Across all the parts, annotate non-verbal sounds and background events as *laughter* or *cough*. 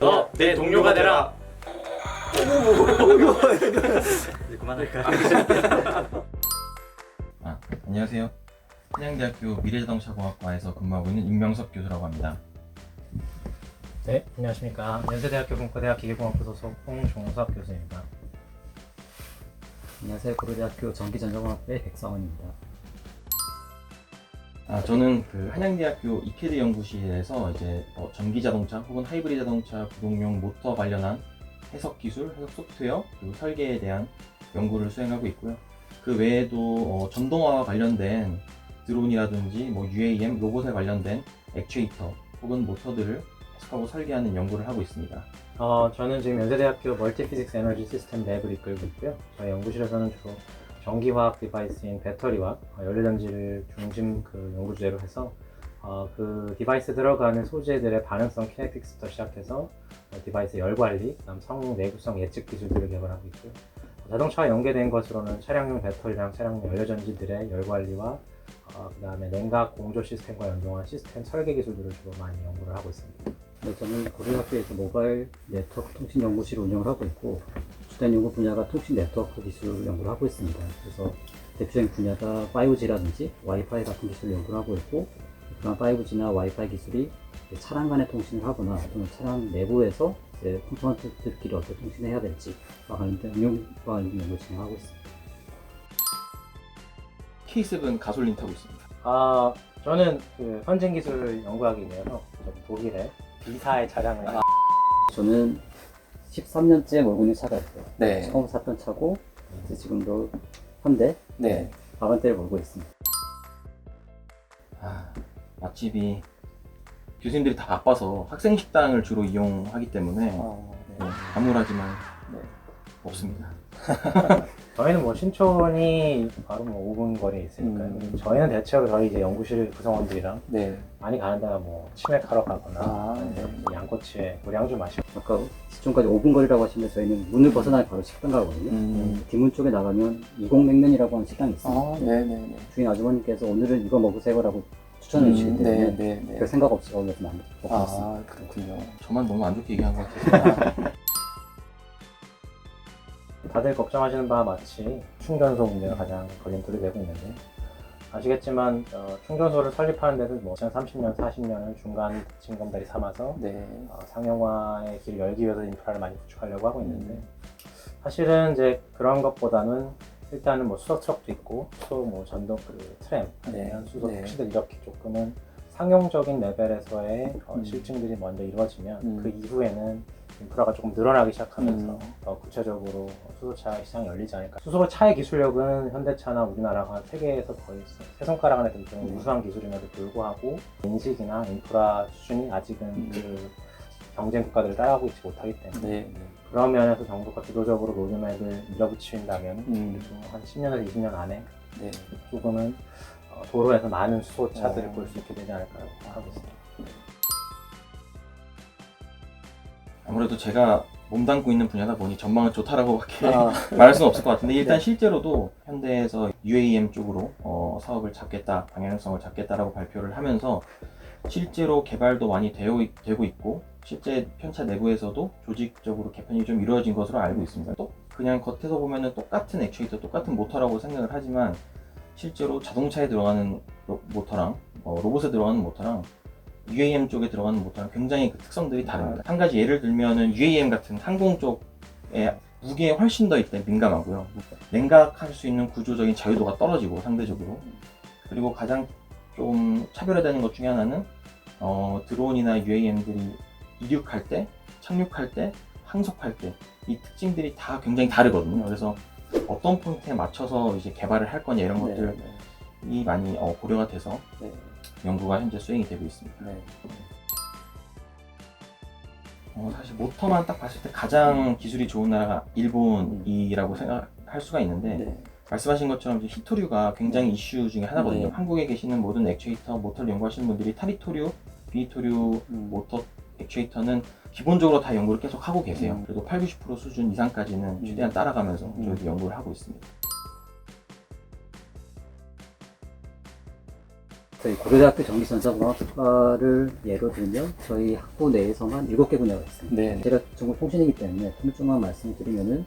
너 내 동료가 되라. 이제 그만할까요? 아, 안녕하세요. 한양대학교 미래자동차공학과에서 근무하고 있는 임명석 교수라고 합니다. 네, 안녕하십니까. 연세대학교 공과대학 기계공학부 소속 홍종석 교수입니다. 안녕하세요. 고려대학교 전기전자공학부의 백성원입니다. 아, 저는 그 한양대학교 이케드 연구실에서 이제 어, 전기 자동차 혹은 하이브리드 자동차 구동용 모터 관련한 해석 기술, 해석 소프트웨어 그리고 설계에 대한 연구를 수행하고 있고요. 그 외에도 어, 전동화와 관련된 드론이라든지 뭐 UAM, 로봇에 관련된 액추에이터 혹은 모터들을 해석하고 설계하는 연구를 하고 있습니다. 어, 저는 지금 연세대학교 멀티피직스 에너지 시스템 랩을 이끌고 있고요. 저희 연구실에서는 주로 전기화학 디바이스인 배터리와 어, 연료전지를 중심 그 연구 주제로 해서 어, 그 디바이스 들어가는 소재들의 반응성 키네틱스부터 시작해서 어, 디바이스 열 관리, 그다음 성능 내구성 예측 기술들을 개발하고 있고요. 자동차와 연계된 것으로는 차량용 배터리랑 차량용 연료전지들의 열 관리와 어, 그 다음에 냉각 공조 시스템과 연동한 시스템 설계 기술들을 주로 많이 연구를 하고 있습니다. 네, 저는 고려대학교에서 모바일 네트워크 통신 연구실을 운영을 하고 있고 주된 연구 분야가 통신 네트워크 기술 연구를 하고 있습니다. 그래서 대표적인 분야가 5G라든지 와이파이 같은 기술을 연구를 하고 있고 그런 5G나 와이파이 기술이 차량 간의 통신을 하거나 또는 차량 내부에서 이제 컴포넌트들끼리 어떻게 통신해야 될지와 관련된 응용과 관련된 연구를 진행하고 있습니다. K7 가솔린 타고 있습니다. 아, 저는 그 선진 기술을 연구하기 위해서 독일의 B사의 차량을 저는 13년째 몰고 있는 차가 있어요. 네. 처음 샀던 차고 이제 지금도 현대 네. 아반떼를 몰고 있습니다. 아, 맛집이 교수님들이 다 바빠서 학생 식당을 주로 이용하기 때문에 네, 암울하지만 네, 없습니다. *laughs* 저희는 뭐 신촌이 바로 뭐 5분 거리에 있으니까요. 음. 저희는 대체로 저희 이제 연구실 구성원들이랑 네. 많이 가는 데가 뭐 치맥하러 가거나 아, 아니면 뭐 양꼬치에 우량주 마시고 아까 시청까지 5분 거리라고 하시는데 저희는 문을 벗어나면 바로 식당 가거든요. 음. 뒷문 쪽에 나가면 이공냉면이라고 하는 식당이 있어요. 아, 네, 네, 네. 주인 아주머니께서 오늘은 이거 먹으세요라고 추천해 주시기 음, 때문에 네, 네, 네. 별 생각 없이 거기서 먹고 있습니다. 아, 그렇군요. 저만 너무 안 좋게 얘기한 것 같아서 *laughs* 다들 걱정하시는 바와 마치 충전소 문제가 가장 걸림돌이 되고 있는데 아시겠지만 어, 충전소를 설립하는 데는 뭐 2030년, 40년을 중간 징검다리 삼아서 네. 어, 상용화의 길을 열기 위해서 인프라를 많이 구축하려고 하고 있는데 사실은 이제 그런 것보다는 일단은 뭐 수소 트럭도 있고 수소 뭐 전동 그 트램 네. 아니면 수소 네. 택시들 이렇게 조금은 상용적인 레벨에서의 어, 음. 실증들이 먼저 이루어지면 음. 그 이후에는 인프라가 조금 늘어나기 시작하면서 음. 더 구체적으로 수소차 시장이 열리지 않을까. 수소차의 기술력은 현대차나 우리나라가 세계에서 거의 세 손가락 안에 들 정도로 음. 우수한 기술임에도 불구하고 인식이나 인프라 수준이 아직은 음. 그 경쟁 국가들을 따라가고 있지 못하기 때문에 네, 네. 그런 면에서 정부가 주도적으로 로드맵을 밀어붙인다면 음. 한 10년에서 20년 안에 네. 조금은 어, 도로에서 많은 수소차들을 어. 볼수 있게 되지 않을까 하고 있습니다. 아무래도 제가 몸담고 있는 분야다 보니 전망은 좋다라고밖에 아, *laughs* 말할 수는 없을 것 같은데 일단 네. 실제로도 현대에서 UAM 쪽으로 어, 사업을 잡겠다, 방향성을 잡겠다라고 발표를 하면서 실제로 개발도 많이 되어, 있- 되고 있고 실제 편차 내부에서도 조직적으로 개편이 좀 이루어진 것으로 알고 있습니다. 또 그냥 겉에서 보면은 똑같은 액추에이터, 똑같은 모터라고 생각을 하지만 실제로 자동차에 들어가는 로, 모터랑 어, 로봇에 들어가는 모터랑 UAM 쪽에 들어가는 모터랑 굉장히 그 특성들이 다릅니다. 한 가지 예를 들면은 UAM 같은 항공 쪽에 무게에 훨씬 더 일단 민감하고요. 냉각할 수 있는 구조적인 자유도가 떨어지고 상대적으로 그리고 가장 좀 차별화되는 것 중에 하나는 어, 드론이나 UAM들이 이륙할 때, 착륙할 때, 항속할 때 이 특징들이 다 굉장히 다르거든요. 그래서 어떤 포인트에 맞춰서 이제 개발을 할 거냐 이런 네, 것들이 네. 많이 어, 고려가 돼서 네. 연구가 현재 수행이 되고 있습니다. 네. 어, 사실 모터만 딱 봤을 때 가장 기술이 좋은 나라가 일본이라고 생각할 수가 있는데 네. 말씀하신 것처럼 이제 히토류가 굉장히 이슈 중에 하나거든요. 네. 한국에 계시는 모든 액추에이터 모터를 연구하시는 분들이 타리토류, 비토류 음. 모터 액추에이터는 기본적으로 다 연구를 계속 하고 계세요. 음. 그래도 8, 90% 수준 이상까지는 음. 최대한 따라가면서 음. 저희도 연구를 하고 있습니다. 저희 고려대학교 전기전자공학과를 예로 들면 저희 학부 내에서만 7개 분야가 있습니다. 네. 제가 전공 통신이기 때문에 통일종만 말씀드리면은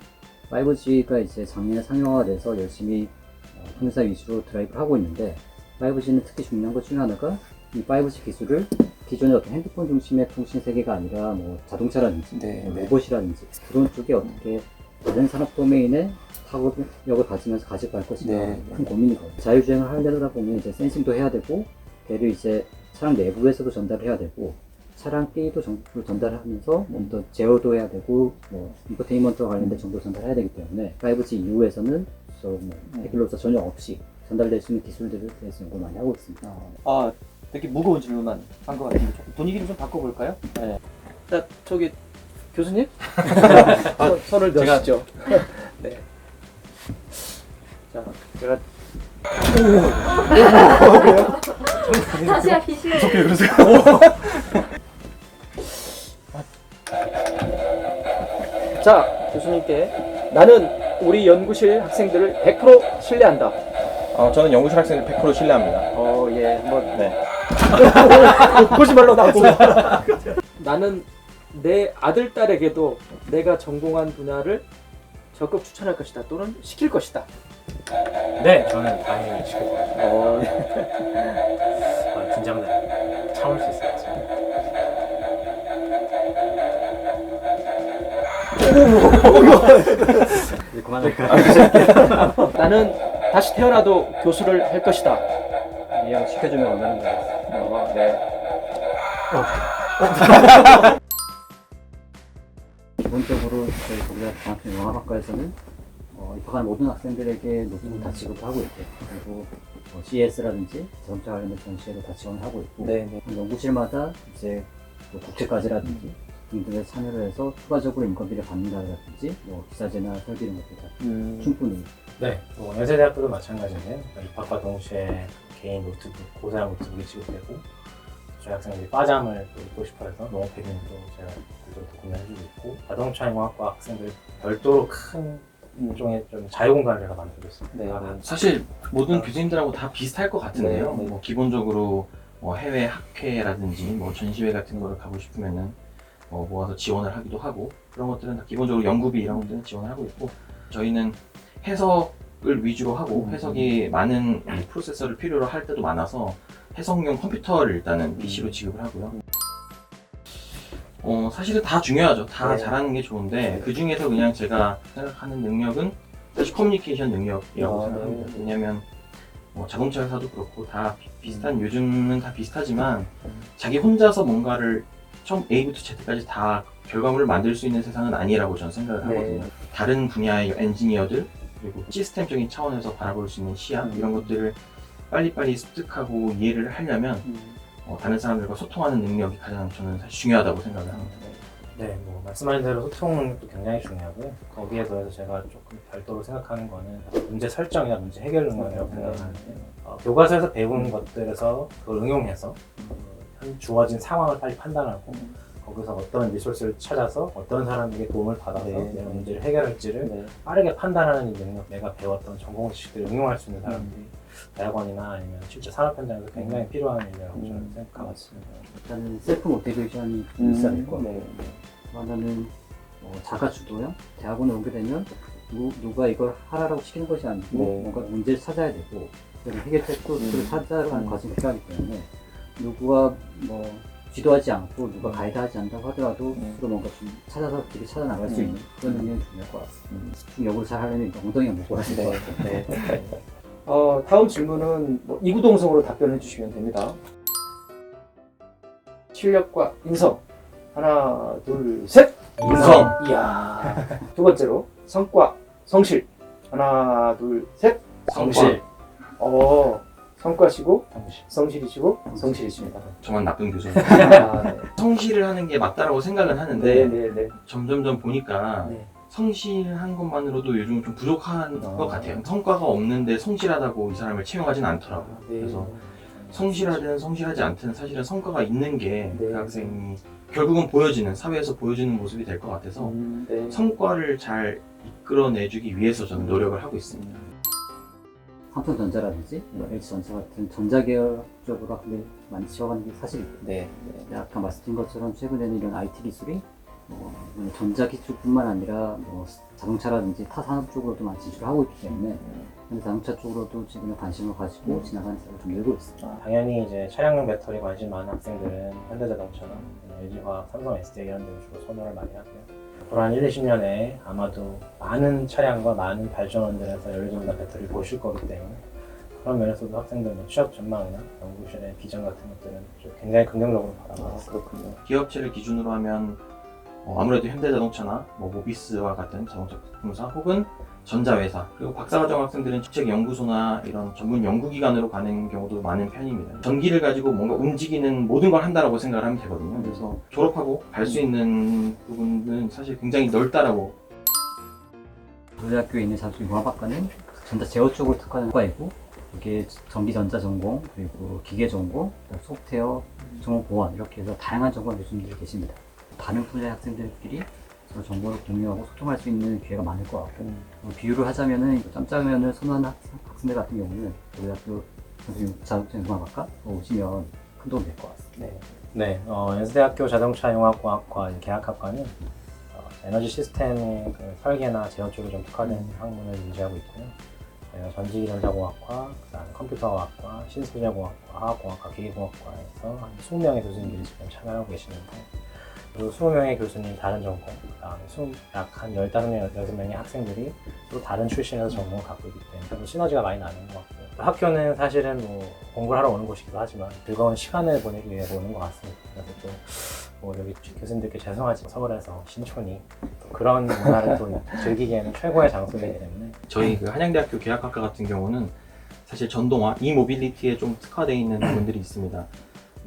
5G가 이제 작년에 상용화돼서 열심히 어, 통일사 위주로 드라이브를 하고 있는데 5G는 특히 중요한 것 중에 하나가 이 5G 기술을 기존의 어떤 핸드폰 중심의 통신 세계가 아니라 뭐 자동차라든지 네, 뭐 네. 로봇이라든지 그런 쪽에 어떻게 다른 산업 도메인에 파급력을 가지면서 가지고 갈 것인가 네. 큰 고민이거든요. 자율주행을 하려다 보면 이제 센싱도 해야 되고 걔를 이제 차량 내부에서도 전달을 해야 되고 차량끼리도 정보를 전달하면서 좀더 제어도 해야 되고 뭐 인포테인먼트와 관련된 정보 전달해야 되기 때문에 5G 이후에서는 저뭐 해결로서 전혀 없이 전달될 수 있는 기술들을 대해서 연구를 많이 하고 있습니다. 아, 되게 무거운 질문만 한 것 같은데 좀 분위기를 좀 바꿔볼까요? 네. 자, 저기 교수님? 손- *laughs* 손을 제가- 넣으시죠. *laughs* 네. 자, 제가 다시 하기 싫어요. *laughs* 자, 교수님께 나는 우리 연구실 학생들을 100% 신뢰한다. 어, 저는 연구실 학생들 100% 신뢰합니다. 어, 예, 한번 네. 거짓말로 나오고. 나는 내 아들, 딸에게도 내가 전공한 분야를 적극 추천할 것이다 또는 시킬 것이다. 네, 저는 당연히 시킬 거예요. 어, 아, 긴장돼. 참을 수 있을 것 같아요. 이제 그만할까요? 나는 다시 태어나도 교수를 할 것이다. 이왕 시켜주면 원하는 거예요. 어, 네. *laughs* 기본적으로 저희 고려대학 광학영화학과에서는 어, 입학한 모든 학생들에게 노트북 다 지급하고 있고 그리고 뭐 CS라든지 자동차 관련된 전시회도 다 지원하고 있고 네, 네. 연구실마다 이제 뭐 국제과제라든지 등등에 참여를 해서 추가적으로 인건비를 받는다든지 뭐 기사제나 설비 이런 것들 다 음, 충분히 네, 뭐 연세대학교도 마찬가지인데요. 입학과 동시에 개인 노트북, 고사양 노트북이 지급되고 저희 학생들이 빠잠을 또 입고 싶어 해서 농업백인도 제가 그쪽부터 구매해주고 있고 자동차공학과 학생들 별도로 큰 일종의 좀 자유공간을 제가 있습니다. 네, 아, 네. 사실 모든 교수님들하고 다 비슷할 것 같은데요. 네, 네. 뭐 기본적으로 뭐 해외 학회라든지 뭐 전시회 같은 거를 가고 싶으면은 뭐 모아서 지원을 하기도 하고 그런 것들은 다 기본적으로 연구비 이런 것들은 지원을 하고 있고 저희는 해석을 위주로 하고 음. 해석이 많은 이 프로세서를 필요로 할 때도 많아서 해석용 컴퓨터를 일단은 PC로 지급을 하고요. 어, 사실은 다 중요하죠. 다 네. 잘하는 게 좋은데 그 중에서 그냥 제가 생각하는 능력은 사실 커뮤니케이션 능력이라고 아, 생각합니다. 네. 왜냐하면 뭐 자동차 회사도 그렇고 다 비- 비슷한 요즘은 다 비슷하지만 자기 혼자서 뭔가를 처음 A부터 Z까지 다 결과물을 만들 수 있는 세상은 아니라고 저는 생각을 네. 하거든요. 다른 분야의 엔지니어들 그리고 시스템적인 차원에서 바라볼 수 있는 시야 음. 이런 것들을 빨리빨리 습득하고 이해를 하려면 음, 어, 다른 사람들과 소통하는 능력이 가장 저는 사실 중요하다고 생각을 합니다. 네, 뭐 말씀하신 대로 소통 능력도 굉장히 중요하고요. 거기에 더해서 제가 조금 별도로 생각하는 거는 문제 설정이나 문제 해결 능력이라고 생각하는데 어, 교과서에서 배운 것들에서 그걸 응용해서 어, 현 주어진 상황을 빨리 판단하고 거기서 어떤 리소스를 찾아서 어떤 사람에게 도움을 받아서 네. 내 문제를 해결할지를 네. 빠르게 판단하는 이 능력, 내가 배웠던 전공 지식들을 응용할 수 있는 사람들이 대학원이나 아니면 실제 산업 현장에서 굉장히 필요한 인력이라고 저는 음, 생각하고 맞습니다. 일단은 셀프 모티베이션이 음, 있어야 될 것 같고 네. 또 하나는 어, 자가 주도형 대학원에 오게 되면 누, 누가 이걸 하라고 시키는 것이 아니고 네. 뭔가 문제를 찾아야 되고 해결책도 음. 를 찾아가는 음. 과정이 필요하기 때문에 누구가 뭐 지도하지 않고 누가 음. 가이드하지 않다고 하더라도 음. 스스로 뭔가 좀 찾아서 길을 찾아 나갈 수 음. 있는 그런 능력이 중요할 것 같습니다. 음. 좀 연구를 잘 하려면 엉덩이가 무거워야 될것 네. 같아요. 네. 어, 다음 질문은 뭐 이구동성으로 답변해 주시면 됩니다. 실력과 인성. 하나, 둘, 셋. 인성. 이야. 두 번째로 성과, 성실. 하나, 둘, 셋. 성실. 어, 성과시고 성실. 성실이시고 성실이십니다. 정말 나쁜 교수. *laughs* 아, 네. 성실을 하는 게 맞다라고 생각은 하는데 네, 네, 네. 점점점 보니까 네. 성실한 것만으로도 요즘 좀 부족한 아. 것 같아요. 성과가 없는데 성실하다고 이 사람을 채용하진 않더라고 요. 네. 그래서 성실하든 성실하지 않든 사실은 성과가 있는 게그 네. 학생이 결국은 보여지는 사회에서 보여지는 모습이 될 것 같아서 음, 네. 성과를 잘 이끌어내주기 위해서 저는 노력을 하고 있습니다. 삼성전자라든지 뭐 LG전자 같은 전자계열 쪽으로 학생들이 많이 지원하는 게 사실이고 네. 근데 아까 말씀드린 것처럼 최근에는 이런 IT 기술이 뭐 전자 기술뿐만 아니라 뭐 자동차라든지 타 산업 쪽으로도 많이 진출을 하고 있기 때문에 현재 자동차 쪽으로도 지금 관심을 가지고 지나가는 사람을 좀 늘고 있습니다. 당연히 이제 차량용 배터리 관심 많은 학생들은 현대자동차나 LG화학, 삼성 SDI 이런 데를 주로 선호를 많이 하고요. 앞으로 한 1, 20년에 아마도 많은 차량과 많은 발전원들에서 연료전자 배터리를 보실 거기 때문에 그런 면에서도 학생들 뭐 취업 전망이나 연구실의 비전 같은 것들은 좀 굉장히 긍정적으로 바라보고 있습니다. 그렇군요. 기업체를 기준으로 하면 어, 아무래도 현대자동차나 뭐 모비스와 같은 자동차 부품사 혹은 전자회사 그리고 박사과정 학생들은 직책 연구소나 이런 전문 연구기관으로 가는 경우도 많은 편입니다. 전기를 가지고 뭔가 움직이는 모든 걸 한다라고 생각을 하면 되거든요. 그래서 졸업하고 갈 수 있는 부분은 사실 굉장히 넓다라고 고등학교에 있는 자동차융합학과는 전자 제어 쪽으로 특화된 과이고 이게 전기 전자 전공 그리고 기계 전공, 소프트웨어 전공 보안 이렇게 해서 다양한 전공 교수님들이 계십니다. 다른 분야의 학생들끼리 서로 정보를 공유하고 소통할 수 있는 기회가 많을 것 같고 어, 비유를 하자면은 짬짜면을 선호하는 학- 학생들 같은 경우는 고등학교 자동차융합학과 오시면 큰 도움이 될것 같습니다. 네, 네 어, 연세대학교 자동차융합공학과 계약학과는 어, 에너지 시스템의 그 설계나 제어 쪽에 좀 특화된 학문을 유지하고 있고요. 저희가 전기전자공학과, 그다음 컴퓨터공학과, 신소재공학과, 화학공학과, 기계공학과에서 한 20명의 교수님들이 지금 참여하고 계시는데 그리고 20명의 교수님 다른 전공, 그다음에 약한 15명, 16명의 학생들이 또 다른 출신에서 전공을 갖고 있기 때문에 좀 시너지가 많이 나는 것 같고요. 학교는 사실은 뭐 공부를 하러 오는 곳이기도 하지만 즐거운 시간을 보내기 위해서 오는 것 같습니다. 그래서 또 뭐 여기 교수님들께 죄송하지만 서울에서 신촌이 또 그런 문화를 또 *laughs* 즐기기에는 최고의 장소이기 때문에 저희 그 한양대학교 계약학과 같은 경우는 사실 전동화, 이모빌리티에 좀 특화되어 있는 부분들이 있습니다.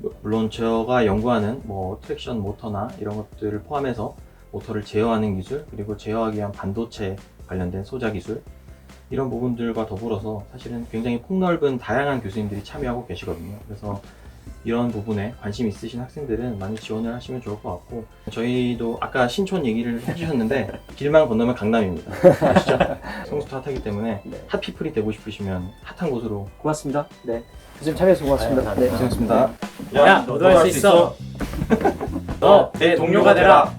뭐, 물론 제가 연구하는 뭐 트랙션 모터나 이런 것들을 포함해서 모터를 제어하는 기술, 그리고 제어하기 위한 반도체 관련된 소자 기술 이런 부분들과 더불어서 사실은 굉장히 폭넓은 다양한 교수님들이 참여하고 계시거든요. 그래서 이런 부분에 관심 있으신 학생들은 많이 지원을 하시면 좋을 것 같고 저희도 아까 신촌 얘기를 해주셨는데 *laughs* 길만 건너면 강남입니다. 아시죠? *laughs* 성수도 핫하기 때문에 네. 핫피플이 되고 싶으시면 핫한 곳으로 고맙습니다. 네. 교수님 참여해서 고맙습니다. 아유, 네. 고생했습니다. 야, 너도 할 수 있어. 너 내 동료가 되라.